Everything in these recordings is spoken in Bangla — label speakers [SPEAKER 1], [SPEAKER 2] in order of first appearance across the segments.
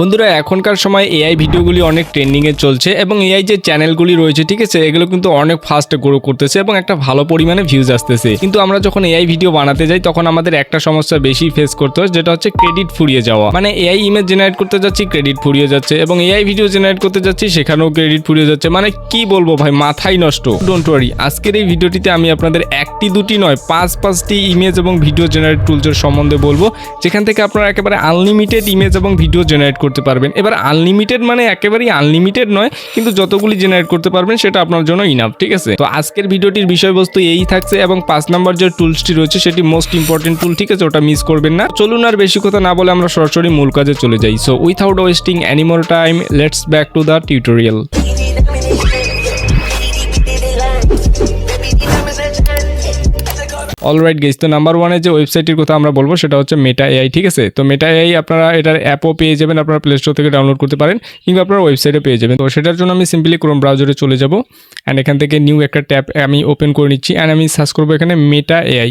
[SPEAKER 1] বন্ধুরা, এখনকার সময় এআই ভিডিওগুলি অনেক ট্রেন্ডিংয়ে চলছে এবং এআই যে চ্যানেলগুলি রয়েছে, ঠিক আছে, এগুলো কিন্তু অনেক ফাস্ট গ্রো করতেছে এবং একটা ভালো পরিমাণে ভিউজ আসতেছে। কিন্তু আমরা যখন এআই ভিডিও বানাতে যাই, তখন আমাদের একটা সমস্যা বেশি ফেস করতে হয়, যেটা হচ্ছে ক্রেডিট ফুরিয়ে যাওয়া। মানে এআই ইমেজ জেনারেট করতে যাচ্ছি ক্রেডিট ফুরিয়ে যাচ্ছে এবং এআই ভিডিও জেনারেট করতে যাচ্ছি, সেখানেও ক্রেডিট ফুরিয়ে যাচ্ছে। মানে কি বলব ভাই মাথাই নষ্ট। ডোন্ট ওয়ারি আজকের এই ভিডিওটিতে আমি আপনাদের একটি দুটি নয়, পাঁচ পাঁচটি ইমেজ এবং ভিডিও জেনারেট টুলসের সম্বন্ধে বলব। যেখান থেকে আপনারা একেবারে আনলিমিটেড ইমেজ এবং ভিডিও জেনারেট করতে পারবেন। এবার আনলিমিটেড মানে একেবারেই আনলিমিটেড নয়, কিন্তু যতগুলি জেনারেট করতে পারবেন সেটা আপনার জন্য ইনাফ ঠিক আছে? তো আজকের ভিডিওটির বিষয়বস্তু এই থাকছে এবং পাঁচ নাম্বার যে টুলসটি রয়েছে সেটি মোস্ট ইম্পর্টেন্ট টুল ঠিক আছে? ওটা মিস করবেন না। চলুন আর বেশি কথা না বলে আমরা সরাসরি মূল কাজে চলে যাই। So without wasting any more time let's back to the tutorial alright guys তো নাম্বার ওয়ানে যে ওয়েবসাইটের কথা আমরা বলব, সেটা হচ্ছে মেটা এআই ঠিক আছে? তো মেটা এআই আপনারা এটার অ্যাপও পেয়ে যাবেন, আপনারা প্লে স্টোর থেকে ডাউনলোড করতে পারেন, কিংবা আপনারা ওয়েবসাইটে পেয়ে যাবেন। তো সেটার জন্য আমি সিম্পলি ক্রোম ব্রাউজারে চলে যাব অ্যান্ড এখান থেকে নিউ একটা ট্যাব আমি ওপেন করে নিচ্ছি অ্যান্ড আমি সার্চ করব এখানে মেটা এআই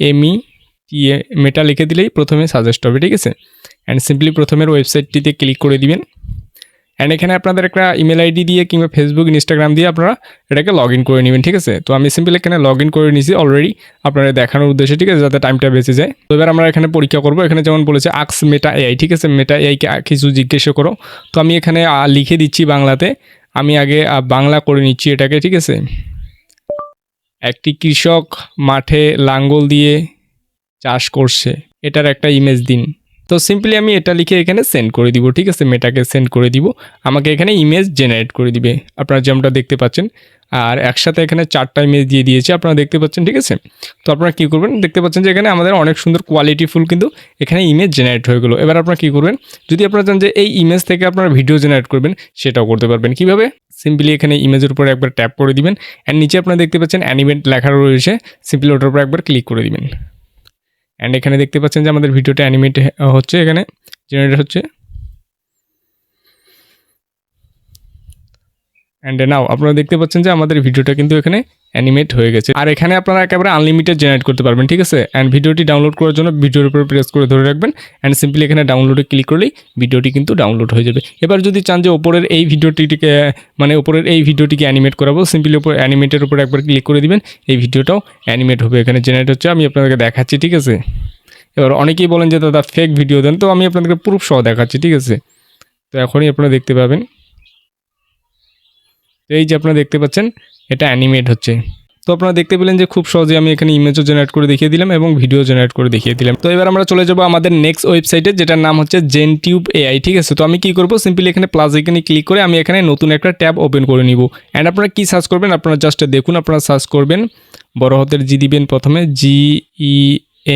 [SPEAKER 1] এমই মেটা লিখে দিলেই প্রথমে সাজেস্ট হবে, ঠিক আছে? অ্যান্ড সিম্পলি প্রথমের ওয়েবসাইটটিতে ক্লিক করে দিবেন। অ্যান্ড এখানে আপনাদের একটা ইমেল আইডি দিয়ে কিংবা ফেসবুক ইনস্টাগ্রাম দিয়ে আপনারা এটাকে লগ ইন করে নেবেন, ঠিক আছে? তো আমি সিম্পল এখানে লগ ইন করে নিয়েছি অলরেডি আপনারা দেখানোর উদ্দেশ্যে, ঠিক আছে? যাতে টাইমটা বেঁচে যায়। তো এবার আমরা এখানে পরীক্ষা করব। এখানে যেমন বলেছে আক্স মেটা এআই ঠিক আছে? মেটা এআইকে কিছু জিজ্ঞেস করো। তো আমি এখানে লিখে দিচ্ছি বাংলাতে। আমি আগে বাংলা করে নিচ্ছি এটাকে, ঠিক আছে? একটি কৃষক মাঠে লাঙ্গল দিয়ে চাষ করছে। এটার একটা ইমেজ দিন। তো সিম্পলি আমি এটা লিখে এখানে সেন্ড করে দিব, ঠিক আছে? মেটাকে সেন্ড করে দিব। আমাকে এখানে ইমেজ জেনারেট করে দিবে। আপনারা যেমনটা দেখতে পাচ্ছেন। আর একসাথে এখানে চারটা ইমেজ দিয়ে দিয়েছে, আপনারা দেখতে পাচ্ছেন, ঠিক আছে? তো আপনারা কী করবেন? দেখতে পাচ্ছেন যে এখানে আমাদের অনেক সুন্দর কোয়ালিটিফুল কিন্তু এখানে ইমেজ জেনারেট হয়ে গেলো। এবার আপনারা কী করবেন? যদি আপনারা চান যে এই ইমেজ থেকে আপনারা ভিডিও জেনারেট করবেন, সেটাও করতে পারবেন। কীভাবে? সিম্পলি এখানে ইমেজের উপর একবার ট্যাপ করে দিবেন। অ্যান্ড নিচে আপনারা দেখতে পাচ্ছেন অ্যানিমেট লেখা রয়েছে। সিম্পলি ওটার উপর একবার ক্লিক করে দিবেন। অ্যান্ড এখানে দেখতে পাচ্ছেন যে আমাদের ভিডিওটা অ্যানিমেট হচ্ছে এখানে। জেনারেট হচ্ছে। অ্যান্ড নাও আপনারা দেখতে পাচ্ছেন যে আমাদের ভিডিওটা কিন্তু এখানে অ্যানিমেট হয়ে গেছে। আর এখানে আপনারা একেবারে আনলিমিটেড জেনারেট করতে পারবেন, ঠিক আছে? অ্যান্ড ভিডিওটি ডাউনলোড করার জন্য ভিডিওর উপর প্রেস করে ধরে রাখবেন। অ্যান্ড সিম্পলি এখানে ডাউনলোডে ক্লিক করলেই ভিডিওটি কিন্তু ডাউনলোড হয়ে যাবে। এবার যদি চান যে ওপরের এই ভিডিওটিকে মানে ওপরের এই ভিডিওটিকে অ্যানিমেট করাবো সিম্পলি ওপর অ্যানিমেটের উপর একবার ক্লিক করে দিবেন, এই ভিডিওটাও অ্যানিমেট হবে। এখানে জেনারেট হচ্ছে, আমি আপনাদেরকে দেখাচ্ছি, ঠিক আছে? এবার অনেকেই বলেন যে, দাদা ফেক ভিডিও দেন। তো আমি আপনাদেরকে প্রুফ সহ দেখাচ্ছি, ঠিক আছে? তো এখনই আপনারা দেখতে পাবেন। এই যে আপনারা দেখতে পাচ্ছেন এটা অ্যানিমেট হচ্ছে। তো আপনারা দেখতে পেলেন যে খুব সহজে আমি এখানে ইমেজও জেনারেট করে দেখিয়ে দিলাম এবং ভিডিও জেনারেট করে দেখিয়ে দিলাম। তো এবার আমরা চলে যাব আমাদের নেক্সট ওয়েবসাইটে যেটার নাম হচ্ছে জেন টিউব এআই ঠিক আছে? তো আমি কি করব? সিম্পলি এখানে প্লাস এখানে ক্লিক করে আমি এখানে নতুন একটা ট্যাব ওপেন করে নিব। অ্যান্ড আপনারা কি সার্চ করবেন? আপনারা জাস্ট দেখুন, আপনারা সার্চ করবেন। বড় হাতের জি দিবেন প্রথমে G E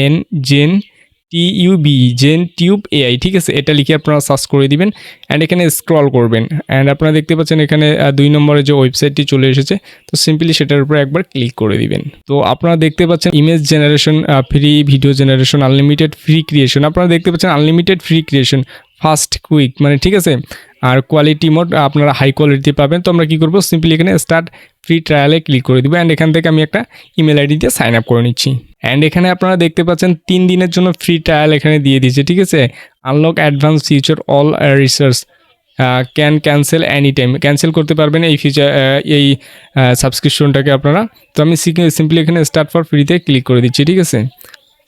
[SPEAKER 1] N gen T U B gen tube AI ঠিক আছে? এটা লিখে আপনারা সার্চ করে দিবেন অ্যান্ড এখানে স্ক্রল করবেন অ্যান্ড আপনারা দেখতে পাচ্ছেন এখানে দুই নম্বরে যে ওয়েবসাইটটি চলে এসেছে, তো সিম্পলি সেটার উপর একবার ক্লিক করে দিবেন। তো আপনারা দেখতে পাচ্ছেন image generation free video generation unlimited free creation আপনারা দেখতে পাচ্ছেন unlimited free creation fast quick মানে ঠিক আছে? আর কোয়ালিটি মোড আপনারা হাই কোয়ালিটি পাবেন। তো আমরা কী করব? সিম্পলি এখানে স্টার্ট ফ্রি ট্রায়ালে ক্লিক করে দিব। অ্যান্ড এখান থেকে আমি একটা ইমেল আইডি দিয়ে সাইন আপ করে নিচ্ছি। অ্যান্ড এখানে আপনারা দেখতে পাচ্ছেন তিন দিনের জন্য ফ্রি ট্রায়াল এখানে দিয়ে দিয়েছে, ঠিক আছে? Unlock advance feature all research can cancel any time cancel করতে পারবেন এই ফিচার এই সাবস্ক্রিপশনটাকে আপনারা। তো আমি সিম্পলি এখানে স্টার্ট ফর ফ্রিতে ক্লিক করে দিচ্ছি, ঠিক আছে?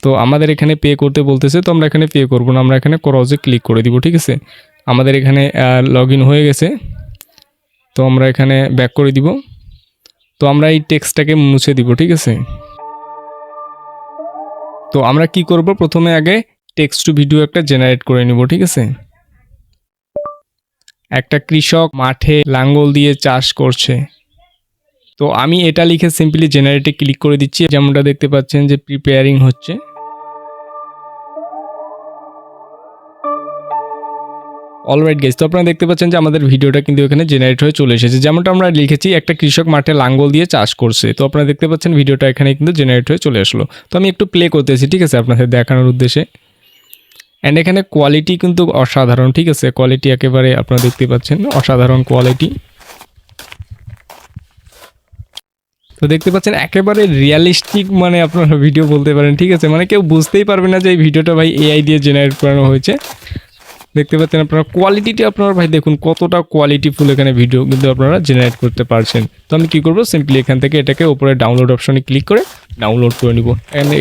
[SPEAKER 1] তো আমাদের এখানে পে করতে বলতেছে, তো আমরা এখানে পে করব না। আমরা এখানে ক্রজে ক্লিক করে দিব, ঠিক আছে? আমাদের এখানে লগ হয়ে গেছে। তো আমরা এখানে ব্যাক করে দিব। তো আমরা এই টেক্সটটাকে মুছে দিব, ঠিক আছে? তো আমরা কি করব? প্রথমে আগে টেক্সট টু ভিডিও একটা জেনারেট করে নিব, ঠিক আছে? একটা কৃষক মাঠে লাঙ্গল দিয়ে চাষ করছে। তো আমি এটা লিখে সিম্পলি জেনারেটে ক্লিক করে দিচ্ছি। যেমনটা দেখতে পাচ্ছেন যে প্রিপেয়ারিং হচ্ছে। অলরাইট গেস তো আপনারা দেখতে পাচ্ছেন যে আমাদের ভিডিওটা কিন্তু এখানে জেনারেট হয়ে চলে এসেছে। যেমনটা আমরা লিখেছি, একটা কৃষক মাঠে লাঙ্গল দিয়ে চাষ করছে। তো আপনারা দেখতে পাচ্ছেন ভিডিওটা এখানে কিন্তু জেনারেট হয়ে চলে আসলো। তো আমি একটু প্লে করতেছি, ঠিক আছে, আপনাদের দেখানোর উদ্দেশ্যে। অ্যান্ড এখানে কোয়ালিটি কিন্তু অসাধারণ, ঠিক আছে? কোয়ালিটি একেবারে আপনারা দেখতে পাচ্ছেন, অসাধারণ কোয়ালিটি তো দেখতে পাচ্ছেন, একেবারে রিয়ালিস্টিক মানে আপনারা ভিডিও বলতে পারেন, ঠিক আছে? মানে কেউ বুঝতেই পারবে না যে এই ভিডিওটা ভাই এআই দিয়ে জেনারেট করানো হয়েছে। দেখতে পাচ্ছেন আপনারা কোয়ালিটিটি আপনারা ভাই দেখুন কতটা কোয়ালিটিফুল এখানে ভিডিও কিন্তু আপনারা জেনারেট করতে পারছেন। তো আমি কি করব? সিম্পলি এখান থেকে এটাকে উপরে ডাউনলোড অপশনে ক্লিক করে ডাউনলোড করে নিব।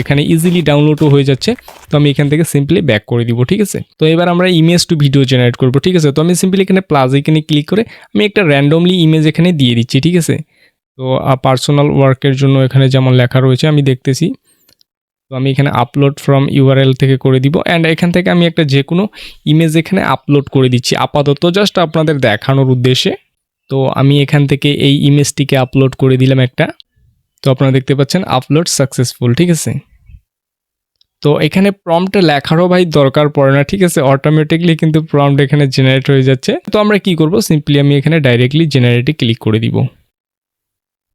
[SPEAKER 1] এখানে ইজিলি ডাউনলোডও হয়ে যাচ্ছে। তো আমি এখান থেকে সিম্পলি ব্যাক করে দিব, ঠিক আছে? তো এবার আমরা ইমেজ টু ভিডিও জেনারেট করব, ঠিক আছে? তো আমি সিম্পলি এখানে প্লাস এখানে ক্লিক করে আমি একটা র্যান্ডমলি ইমেজ এখানে দিয়ে দিচ্ছি, ঠিক আছে? তো পার্সোনাল ওয়ার্কের জন্য এখানে যেমন লেখা রয়েছে, আমি দেখতেছি। তো আমি এখানে আপলোড ফ্রম ইউআরএল থেকে করে দিব অ্যান্ড এখান থেকে আমি একটা যে কোনো ইমেজ এখানে আপলোড করে দিচ্ছি আপাতত জাস্ট আপনাদের দেখানোর উদ্দেশ্যে। তো আমি এখান থেকে এই ইমেজটিকে আপলোড করে দিলাম একটা। তো আপনারা দেখতে পাচ্ছেন আপলোড সাকসেসফুল ঠিক আছে? তো এখানে প্রম্পটে লেখারও ভাই দরকার পড়ে না, ঠিক আছে? অটোমেটিকলি কিন্তু প্রম্পট এখানে জেনারেট হয়ে যাচ্ছে। তো আমরা কি করব? সিম্পলি আমি এখানে ডাইরেক্টলি জেনারেটে ক্লিক করে দিব।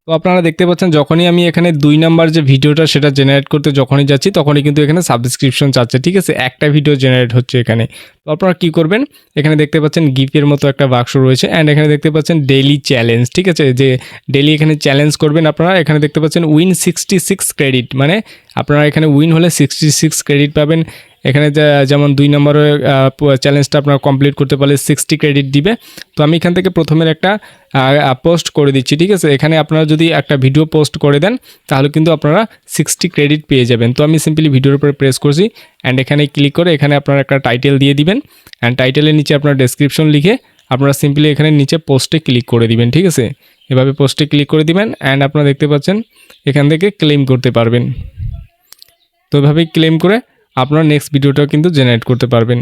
[SPEAKER 1] তো আপনারা দেখতে পাচ্ছেন, যখনই আমি এখানে দুই নাম্বার যে ভিডিওটা সেটা জেনারেট করতে যখনই যাচ্ছি, তখনই কিন্তু এখানে সাবস্ক্রিপশন চাচ্ছে, ঠিক আছে? একটা ভিডিও জেনারেট হচ্ছে এখানে। তো আপনারা কী করবেন? এখানে দেখতে পাচ্ছেন গিফের মতো একটা বাক্স রয়েছে অ্যান্ড এখানে দেখতে পাচ্ছেন ডেইলি চ্যালেঞ্জ ঠিক আছে? যে ডেইলি এখানে চ্যালেঞ্জ করবেন আপনারা, এখানে দেখতে পাচ্ছেন উইন সিক্সটি সিক্স ক্রেডিট মানে আপনারা এখানে উইন হলে সিক্সটি সিক্স ক্রেডিট পাবেন। এখানে যেমন দুই নম্বরের চ্যালেঞ্জটা আপনারা কমপ্লিট করতে পারলে সিক্সটি ক্রেডিট দিবে। তো আমি এখান থেকে প্রথমের একটা পোস্ট করে দিচ্ছি, ঠিক আছে? এখানে আপনারা যদি একটা ভিডিও পোস্ট করে দেন, তাহলে কিন্তু আপনারা সিক্সটি ক্রেডিট পেয়ে যাবেন। তো আমি সিম্পলি ভিডিওর উপরে প্রেস করছি অ্যান্ড এখানে ক্লিক করে এখানে আপনারা একটা টাইটেল দিয়ে দিবেন অ্যান্ড টাইটেলের নিচে আপনার ডেসক্রিপশন লিখে আপনারা সিম্পলি এখানে নিচে পোস্টে ক্লিক করে দিবেন, ঠিক আছে? এভাবে পোস্টে ক্লিক করে দিবেন অ্যান্ড আপনারা দেখতে পাচ্ছেন, এখান থেকে ক্লেম করতে পারবেন। তো এভাবেই ক্লেম করে আপনারা নেক্সট ভিডিওটাও কিন্তু জেনারেট করতে পারবেন।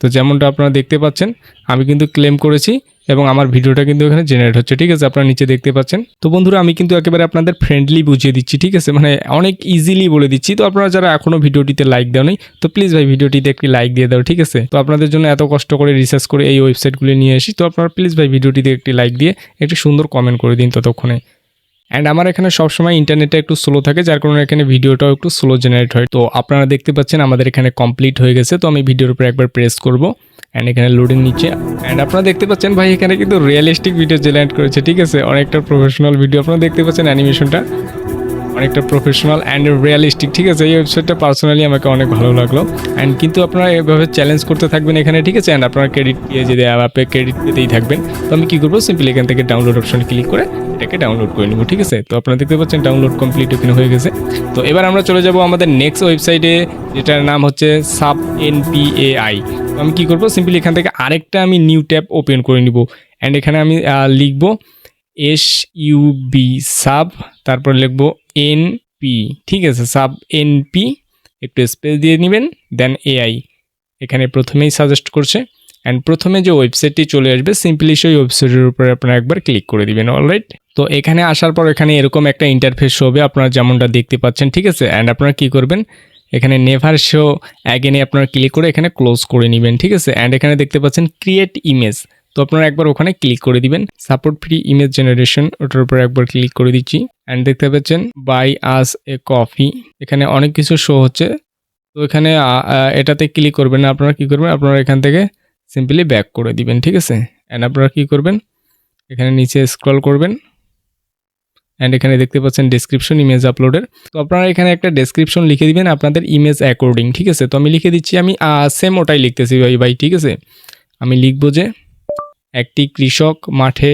[SPEAKER 1] তো যেমনটা আপনারা দেখতে পাচ্ছেন, আমি কিন্তু ক্লেম করেছি এবং আমার ভিডিওটা কিন্তু এখানে জেনারেট হচ্ছে, ঠিক আছে? আপনারা নিচে দেখতে পাচ্ছেন। তো বন্ধুরা, আমি কিন্তু একেবারে আপনাদের ফ্রেন্ডলি বুঝিয়ে দিচ্ছি, ঠিক আছে? মানে অনেক ইজিলি বলে দিচ্ছি। তো আপনারা যারা এখনও ভিডিওটিতে লাইক দেওয়া নেই, তো প্লিজ ভাই ভিডিওটিতে একটি লাইক দিয়ে দাও, ঠিক আছে? তো আপনাদের জন্য এত কষ্ট করে রিসার্চ করে এই ওয়েবসাইটগুলি নিয়ে আসি তো আপনারা প্লিজ ভাই ভিডিওটিতে একটি লাইক দিয়ে একটি সুন্দর কমেন্ট করে দিন ততক্ষণে। অ্যান্ড আমার এখানে সবসময় ইন্টারনেটটা একটু স্লো থাকে, যার কারণে এখানে ভিডিওটাও একটু স্লো জেনারেট হয়। তো আপনারা দেখতে পাচ্ছেন আমাদের এখানে কমপ্লিট হয়ে গেছে, তো আমি ভিডিওর উপরে একবার প্রেস করব। অ্যান্ড এখানে লোডিং নিচ্ছে। অ্যান্ড আপনারা দেখতে পাচ্ছেন ভাই, এখানে কিন্তু রিয়েলিস্টিক ভিডিও জেনারেট করেছে, ঠিক আছে? অনেকটা প্রফেশনাল ভিডিও আপনারা দেখতে পাচ্ছেন অ্যানিমেশনটা অনেকটা প্রফেশনাল অ্যান্ড রিয়েলিস্টিক ঠিক আছে? এই ওয়েবসাইটটা পার্সোনালি আমাকে অনেক ভালো লাগল। অ্যান্ড কিন্তু আপনারা এভাবে চ্যালেঞ্জ করতে থাকবেন এখানে, ঠিক আছে? অ্যান্ড আপনারা ক্রেডিট পেয়ে যদি অ্যাপে ক্রেডিট পেতেই থাকবেন, তো আমি কী করব? সিম্পলি এখান থেকে ডাউনলোড অপশনে ক্লিক করে এটাকে ডাউনলোড করে নেব, ঠিক আছে? তো আপনারা দেখতে পাচ্ছেন ডাউনলোড কমপ্লিট এখানে হয়ে গেছে। তো এবার আমরা চলে যাব আমাদের নেক্সট ওয়েবসাইটে যেটার নাম হচ্ছে সাব এনপিএআই তো আমি কী করব? সিম্পলি এখান থেকে আরেকটা আমি নিউ ট্যাব ওপেন করে নিব। অ্যান্ড এখানে আমি লিখব এস ইউবি সাব, তারপর লিখব এন পি। ঠিক আছে, সাব এন পি, একটু স্পেস দিয়ে নেবেন, দেন এআই এখানে প্রথমেই সাজেস্ট করছে অ্যান্ড প্রথমে যে ওয়েবসাইটটি চলে আসবে সিম্পলি সেই ওয়েবসাইটের উপরে আপনারা একবার ক্লিক করে দিবেন অলরাইট তো এখানে আসার পর এখানে এরকম একটা ইন্টারফেস হবে, আপনারা যেমনটা দেখতে পাচ্ছেন, ঠিক আছে? অ্যান্ড আপনারা কী করবেন? এখানে নেভার শো অ্যাগেনে আপনারা ক্লিক করে এখানে ক্লোজ করে নেবেন, ঠিক আছে? অ্যান্ড এখানে দেখতে পাচ্ছেন ক্রিয়েট ইমেজ তো আপনারা একবার ওখানে ক্লিক করে দিবেন। সাপোর্ট ফ্রি ইমেজ জেনারেশন ওটার উপর একবার ক্লিক করে দিচ্ছি। অ্যান্ড দেখতে পাচ্ছেন বাই আস এ কফি এখানে অনেক কিছু শো হচ্ছে। তো এখানে এটাতে ক্লিক করবেন না, আপনারা কী করবেন? আপনারা এখান থেকে সিম্পলি ব্যাক করে দিবেন, ঠিক আছে? অ্যান্ড আপনারা কী করবেন? এখানে নিচে স্ক্রল করবেন। অ্যান্ড এখানে দেখতে পাচ্ছেন ডেসক্রিপশন ইমেজ আপলোডের তো আপনারা এখানে একটা ডেসক্রিপশন লিখে দিবেন আপনাদের ইমেজ অ্যাকর্ডিং ঠিক আছে? তো আমি লিখে দিচ্ছি, আমি সেম ওটাই লিখতেছি ভাই ভাই, ঠিক আছে? আমি লিখব যে একটি কৃষক মাঠে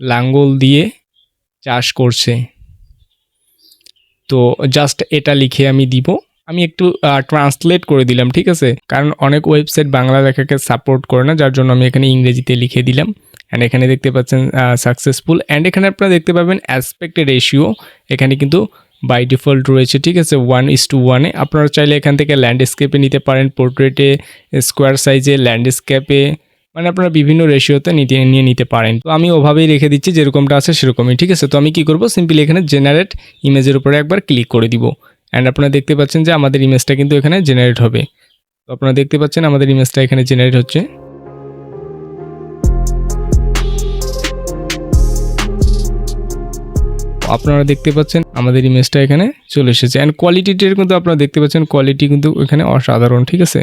[SPEAKER 1] লাঙ্গল দিয়ে চাষ করছে। তো জাস্ট এটা লিখে আমি দিব। আমি একটু ট্রান্সলেট করে দিলাম, ঠিক আছে? কারণ অনেক ওয়েবসাইট বাংলা লেখাকে সাপোর্ট করে না, যার জন্য আমি এখানে ইংরেজিতে লিখে দিলাম। অ্যান্ড এখানে দেখতে পাচ্ছেন সাকসেসফুল অ্যান্ড এখানে আপনারা দেখতে পাবেন অ্যাসপেক্ট রেশিও এখানে কিন্তু বাই ডিফল্ট রয়েছে, ঠিক আছে? ওয়ান ইস টু ওয়ানে আপনারা চাইলে এখান থেকে ল্যান্ডস্কেপে নিতে পারেন। পোর্ট্রেটে স্কোয়ার সাইজে ল্যান্ডস্কেপে মানে আপনারা বিভিন্ন রেশিওতে নিতে নিয়ে নিতে পারেন। তো আমি ওভাবেই রেখে দিচ্ছি, যেরকমটা আছে সেরকমই, ঠিক আছে? তো আমি কি করব? সিম্পলি এখানে জেনারেট ইমেজের উপরে একবার ক্লিক করে দিব। অ্যান্ড আপনারা দেখতে পাচ্ছেন যে আমাদের ইমেজটা কিন্তু এখানে জেনারেট হবে। তো আপনারা দেখতে পাচ্ছেন আমাদের ইমেজটা এখানে জেনারেট হচ্ছে। আপনারা দেখতে পাচ্ছেন আমাদের ইমেজটা এখানে চলে এসেছে। অ্যান্ড কোয়ালিটিটার কিন্তু আপনারা দেখতে পাচ্ছেন কোয়ালিটি কিন্তু এখানে অসাধারণ, ঠিক আছে?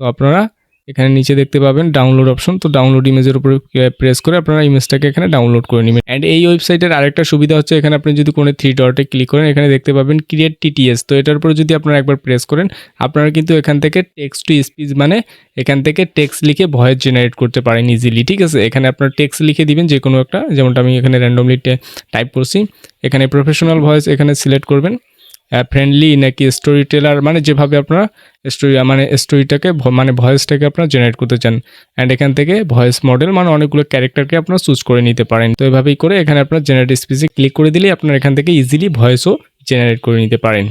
[SPEAKER 1] তো আপনারা এখানে নিচে দেখতে পাবেন ডাউনলোড অপশন তো ডাউনলোড ইমেজের উপরে প্রেস করে আপনারা ইমেজটাকে এখানে ডাউনলোড করে নেবেন। অ্যান্ড এই ওয়েবসাইটের আরেকটা সুবিধা হচ্ছে এখানে আপনি যদি কোনো থ্রি ডটে ক্লিক করেন, এখানে দেখতে পাবেন ক্রিয়েট টিটিএস তো এটার উপরে যদি আপনারা একবার প্রেস করেন, আপনারা কিন্তু এখান থেকে টেক্সট টু স্পিচ মানে এখান থেকে টেক্সট লিখে ভয়েস জেনারেট করতে পারেন ইজিলি ঠিক আছে? এখানে আপনার টেক্সট লিখে দিবেন যে কোনো একটা, যেমনটা আমি এখানে র্যান্ডমলি টাইপ করছি। এখানে প্রফেশনাল ভয়েস এখানে সিলেক্ট করবেন। ফ্রেন্ডলি নাকি স্টোরি টেলার মানে যেভাবে আপনারা স্টোরি মানে স্টোরিটাকে মানে ভয়েসটাকে আপনারা জেনারেট করতে চান। অ্যান্ড এখান থেকে ভয়েস মডেল মানে অনেকগুলো ক্যারেক্টারকে আপনারা চুজ করে নিতে পারেন। তো এভাবেই করে এখানে আপনার জেনারেট স্পিচে ক্লিক করে দিলে আপনারা এখান থেকে ইজিলি ভয়েসও জেনারেট করে নিতে পারেন।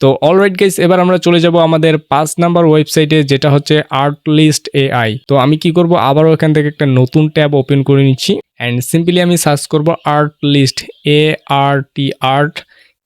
[SPEAKER 1] তো অল অলরাইট গাইস এবার আমরা চলে যাব আমাদের পাঁচ নাম্বার ওয়েবসাইটে যেটা হচ্ছে আর্ট লিস্ট এআই তো আমি কি করব? আবারও এখান থেকে একটা নতুন ট্যাব ওপেন করে নিচ্ছি। অ্যান্ড সিম্পলি আমি সার্চ করব art list A R T art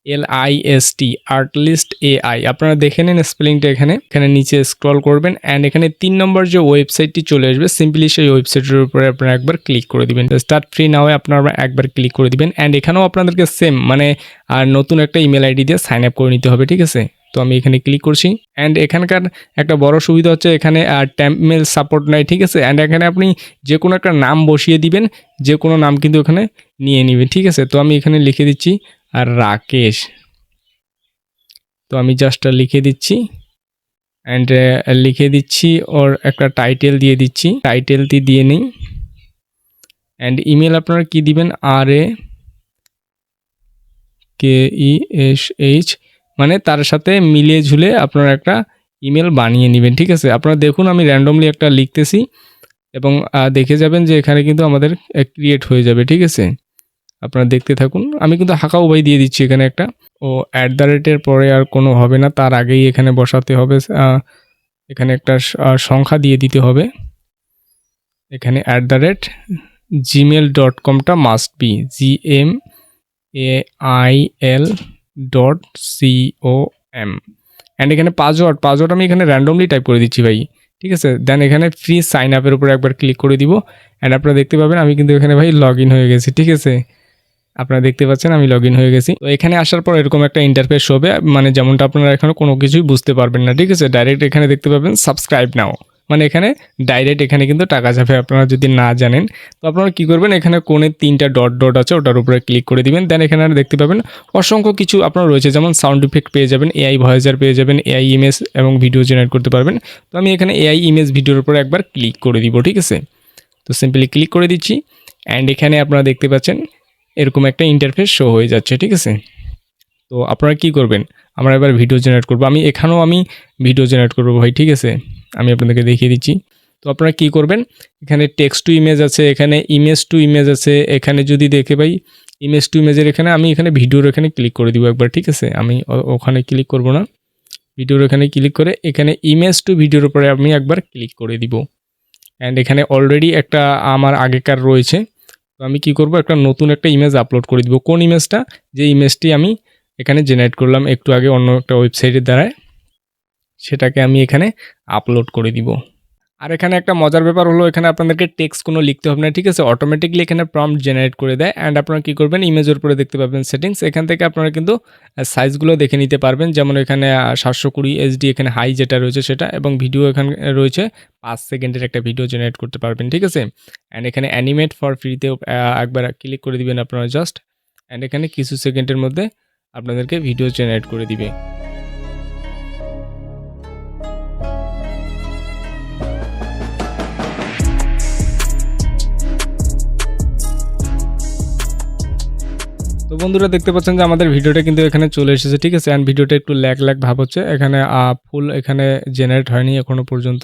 [SPEAKER 1] L I S T artlist A I আপনারা দেখে নিন স্পেলিংটা এখানে। এখানে নিচে স্ক্রল করবেন অ্যান্ড এখানে তিন নম্বর যে ওয়েবসাইটটি চলে আসবে সিম্পলি সেই ওয়েবসাইটের উপরে আপনারা একবার ক্লিক করে দিবেন। স্টার্ট ফ্রি না হয়ে আপনারা একবার ক্লিক করে দিবেন অ্যান্ড এখানেও আপনাদেরকে সেম মানে আর নতুন একটা ইমেল আইডি দিয়ে সাইন আপ করে নিতে হবে, ঠিক আছে? তো আমি এখানে ক্লিক করছি অ্যান্ড এখানকার একটা বড় সুবিধা হচ্ছে এখানে ট্যাম্পমেল সাপোর্ট নাই, ঠিক আছে? অ্যান্ড এখানে আপনি যে কোনো একটা নাম বসিয়ে দিবেন যে কোনো নাম কিন্তু এখানে নিয়ে নেবেন, ঠিক আছে? তো আমি এখানে লিখে দিচ্ছি আর রাকেশ। তো আমি জাস্ট লিখে দিচ্ছি। অ্যান্ড লিখে দিচ্ছি ওর একটা টাইটেল দিয়ে দিচ্ছি। টাইটেলটি দিয়ে নিই। অ্যান্ড ইমেল আপনারা কি দিবেন? আর এ কে ই এস এইচ মানে তার সাথে মিলিয়ে ঝুলে আপনারা একটা ইমেল বানিয়ে নেবেন, ঠিক আছে? আপনারা দেখুন, আমি র্যান্ডমলি একটা লিখতেছি এবং দেখে যাবেন যে এখানে কিন্তু আমাদের ক্রিয়েট হয়ে যাবে, ঠিক আছে? আপনারা দেখতে থাকুন। আমি কিন্তু হাঁকা উপায় দিয়ে দিচ্ছি এখানে একটা। ও অ্যাট দ্য রেটের পরে আর কোনো হবে না। তার আগেই এখানে বসাতে হবে এখানে একটা সংখ্যা দিয়ে দিতে হবে। এখানে at the rate gmail dot কমটা must be G M A I L dot C O M and এখানে পাসওয়ার্ড পাসওয়ার্ড আমি এখানে র্যান্ডমলি টাইপ করে দিচ্ছি ভাই। ঠিক আছে? দেন এখানে ফ্রি সাইন আপের উপরে একবার ক্লিক করে দিব। অ্যান্ড আপনারা দেখতে পাবেন আমি কিন্তু এখানে ভাই লগ হয়ে গেছি। ঠিক আছে? আপনারা দেখতে পাচ্ছেন, আমি লগ হয়ে গেছি। তো এখানে আসার পর এরকম একটা ইন্টারফেস হবে মানে যেমনটা আপনারা এখানে কোনো কিছুই বুঝতে পারবেন না, ঠিক আছে? ডাইরেক্ট এখানে দেখতে পাবেন সাবস্ক্রাইব নাও মানে এখানে ডাইরেক্ট এখানে কিন্তু টাকা যাবে, আপনারা যদি না জানেন। তো আপনারা কি করবেন, এখানে কোণে তিনটা ডট ডট আছে, ওটার উপরে ক্লিক করে দিবেন। দেন এখানে দেখতে পাবেন, অসংখ্য কিছু আপনার রয়েছে, যেমন সাউন্ড ইফেক্ট পেয়ে যাবেন এআই ভয়েজার পেয়ে যাবেন এআই ইমেজ এবং ভিডিও জেনারেট করতে পারবেন। তো আমি এখানে এআই ইমেজ ভিডিওর উপরে একবার ক্লিক করে দিব, ঠিক আছে? তো সিম্পলি ক্লিক করে দিচ্ছি। অ্যান্ড এখানে আপনারা দেখতে পাচ্ছেন এরকম একটা ইন্টারফেস শো হয়ে যাচ্ছে, ঠিক আছে? তো আপনারা কি করবেন? আমরা এবার ভিডিও জেনারেট করব। আমি এখানেও আমি ভিডিও জেনারেট করব ভাই, ঠিক আছে? আমি আপনাদেরকে দেখিয়ে দিচ্ছি। তো আপনারা কি করবেন? এখানে টেক্সট টু ইমেজ আছে, এখানে ইমেজ টু ইমেজ আছে, এখানে যদি দেখে ভাই ইমেজ টু ইমেজের এখানে আমি এখানে ভিডিওর এখানে ক্লিক করে দিব একবার, ঠিক আছে? আমি ওখানে ক্লিক করব না। ভিডিওর এখানে ক্লিক করে এখানে ইমেজ টু ভিডিওর উপরে আমি একবার ক্লিক করে দিব। অ্যান্ড এখানে অলরেডি একটা আমার আগেকার রয়েছে। তো আমি কি করব? একটা নতুন একটা ইমেজ আপলোড করে দিব। কোন ইমেজটা যে ইমেজটি আমি এখানে জেনারেট করলাম একটু আগে অন্য একটা ওয়েবসাইটের দ্বারায়, সেটাকে আমি এখানে আপলোড করে দিব। আর এখানে একটা মজার ব্যাপার হলো, এখানে আপনাদেরকে টেক্সট কোনো লিখতে হবে না, ঠিক আছে? অটোমেটিকলি এখানে প্রম্পট জেনারেট করে দেয় অ্যান্ড আপনারা কী করবেন? ইমেজের উপরে দেখতে পাবেন সেটিংস এখান থেকে আপনারা কিন্তু সাইজগুলো দেখে নিতে পারবেন। যেমন এখানে সাতশো কুড়ি এইচডি এখানে হাই যেটা রয়েছে সেটা, এবং ভিডিও এখানে, রয়েছে পাঁচ সেকেন্ডের একটা ভিডিও জেনারেট করতে পারবেন, ঠিক আছে? অ্যান্ড এখানে অ্যানিমেট ফর ফ্রিতে একবার ক্লিক করে দিবেন আপনারা জাস্ট অ্যান্ড এখানে কিছু সেকেন্ডের মধ্যে আপনাদেরকে ভিডিও জেনারেট করে দিবে। তো বন্ধুরা দেখতে পাচ্ছেন যে আমাদের ভিডিওটা কিন্তু এখানে চলে এসেছে, ঠিক আছে? অ্যান্ড ভিডিওটা একটু ল্যাক ল্যাক ভাব হচ্ছে। এখানে ফুল এখানে জেনারেট হয়নি এখনও পর্যন্ত।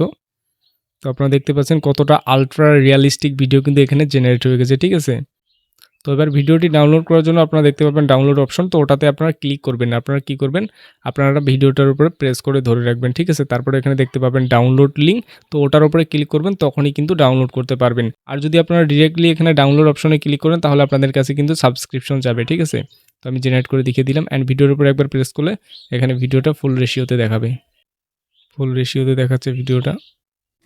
[SPEAKER 1] তো আপনারা দেখতে পাচ্ছেন কতটা আলট্রা রিয়ালিস্টিক ভিডিও কিন্তু এখানে জেনারেট হয়ে গেছে, ঠিক আছে? তো এবার ভিডিওটি ডাউনলোড করার জন্য আপনারা দেখতে পাবেন ডাউনলোড অপশন তো ওটাতে আপনারা ক্লিক করবেন। আপনারা কি করবেন? আপনারা ভিডিওটার উপরে প্রেস করে ধরে রাখবেন, ঠিক আছে? তারপরে এখানে দেখতে পাবেন ডাউনলোড লিঙ্ক তো ওটার উপরে ক্লিক করবেন, তখনই কিন্তু ডাউনলোড করতে পারবেন। আর যদি আপনারা ডিরেক্টলি এখানে ডাউনলোড অপশনে ক্লিক করেন, তাহলে আপনাদের কাছে কিন্তু সাবস্ক্রিপশন যাবে, ঠিক আছে? তো আমি জেনারেট করে দেখিয়ে দিলাম অ্যান্ড ভিডিওর উপরে একবার প্রেস করলে এখানে ভিডিওটা ফুল রেশিওতে দেখাবে। ফুল রেশিওতে দেখাচ্ছে ভিডিওটা।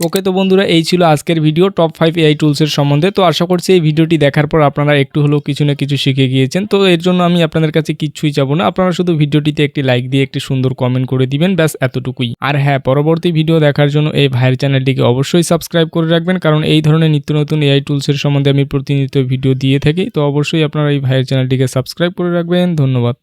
[SPEAKER 1] ওকে তো বন্ধুরা, এই ছিল আজকের ভিডিও টপ ফাইভ এআই টুলসের সম্বন্ধে। তো আশা করছি এই ভিডিওটি দেখার পর আপনারা একটু হলেও কিছু না কিছু শিখে গিয়েছেন। তো এর জন্য আমি আপনাদের কাছে কিচ্ছুই যাব না। আপনারা শুধু ভিডিওটিতে একটি লাইক দিয়ে একটি সুন্দর কমেন্ট করে দিবেন, ব্যাস এতটুকুই। আর হ্যাঁ পরবর্তী ভিডিও দেখার জন্য এই ভাইয়ের চ্যানেলটিকে অবশ্যই সাবস্ক্রাইব করে রাখবেন, কারণ এই ধরনের নিত্য নতুন এআই টুলসের সম্বন্ধে আমি প্রতিনিয়ত ভিডিও দিয়ে থাকি। তো অবশ্যই আপনারা এই ভাইয়ের চ্যানেলটিকে সাবস্ক্রাইব করে রাখবেন। ধন্যবাদ।